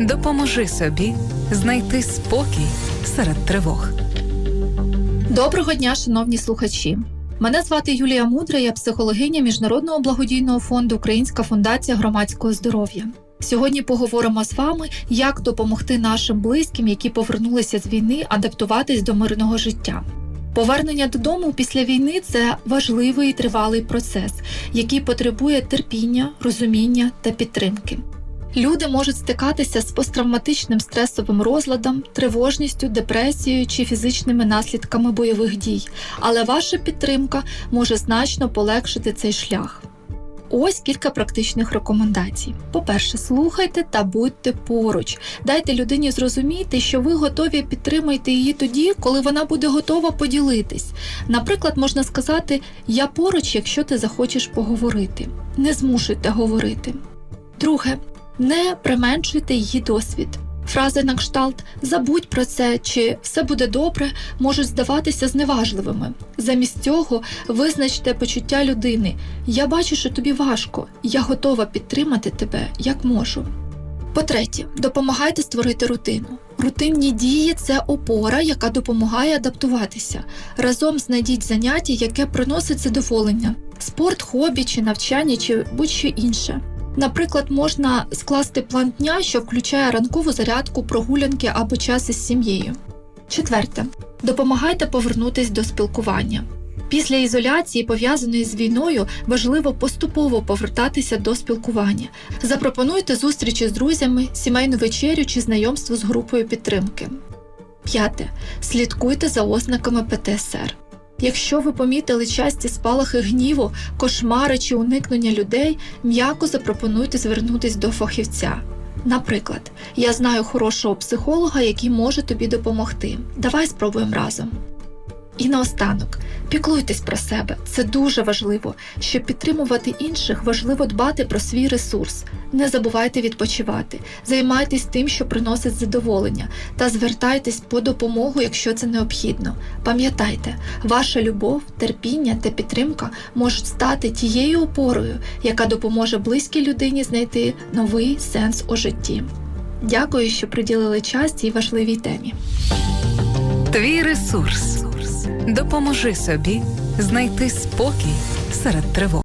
допоможи собі знайти спокій серед тривог. Доброго дня, шановні слухачі. Мене звати Юлія Мудра, я психологиня Міжнародного благодійного фонду Українська фундація громадського здоров'я. Сьогодні поговоримо з вами, як допомогти нашим близьким, які повернулися з війни, адаптуватись до мирного життя. Повернення додому після війни це важливий і тривалий процес, який потребує терпіння, розуміння та підтримки. Люди можуть стикатися з посттравматичним стресовим розладом, тривожністю, депресією чи фізичними наслідками бойових дій, але ваша підтримка може значно полегшити цей шлях. Ось кілька практичних рекомендацій. По-перше, слухайте та будьте поруч. Дайте людині зрозуміти, що ви готові підтримати її тоді, коли вона буде готова поділитись. Наприклад, можна сказати: Я поруч, якщо ти захочеш поговорити. Не змушуйте говорити. Друге, не применшуйте її досвід. Фрази на кшталт забудь про це чи все буде добре можуть здаватися зневажливими. Замість цього визначте почуття людини. Я бачу, що тобі важко, я готова підтримати тебе як можу. По-третє, допомагайте створити рутину. Рутинні дії це опора, яка допомагає адаптуватися. Разом знайдіть заняття, яке приносить задоволення: спорт, хобі чи навчання, чи будь-що інше. Наприклад, можна скласти план дня, що включає ранкову зарядку, прогулянки або час із сім'єю. Четверте, допомагайте повернутись до спілкування. Після ізоляції, пов'язаної з війною, важливо поступово повертатися до спілкування. Запропонуйте зустрічі з друзями, сімейну вечерю чи знайомство з групою підтримки. П'яте. Слідкуйте за ознаками ПТСР. Якщо ви помітили часті спалахи гніву, кошмари чи уникнення людей, м'яко запропонуйте звернутись до фахівця. Наприклад, я знаю хорошого психолога, який може тобі допомогти. Давай спробуємо разом. І наостанок, піклуйтесь про себе. Це дуже важливо. Щоб підтримувати інших, важливо дбати про свій ресурс. Не забувайте відпочивати, займайтесь тим, що приносить задоволення, та звертайтесь по допомогу, якщо це необхідно. Пам'ятайте, ваша любов, терпіння та підтримка можуть стати тією опорою, яка допоможе близькій людині знайти новий сенс у житті. Дякую, що приділили час цій важливій темі. Твій ресурс допоможи собі знайти спокій серед тривог.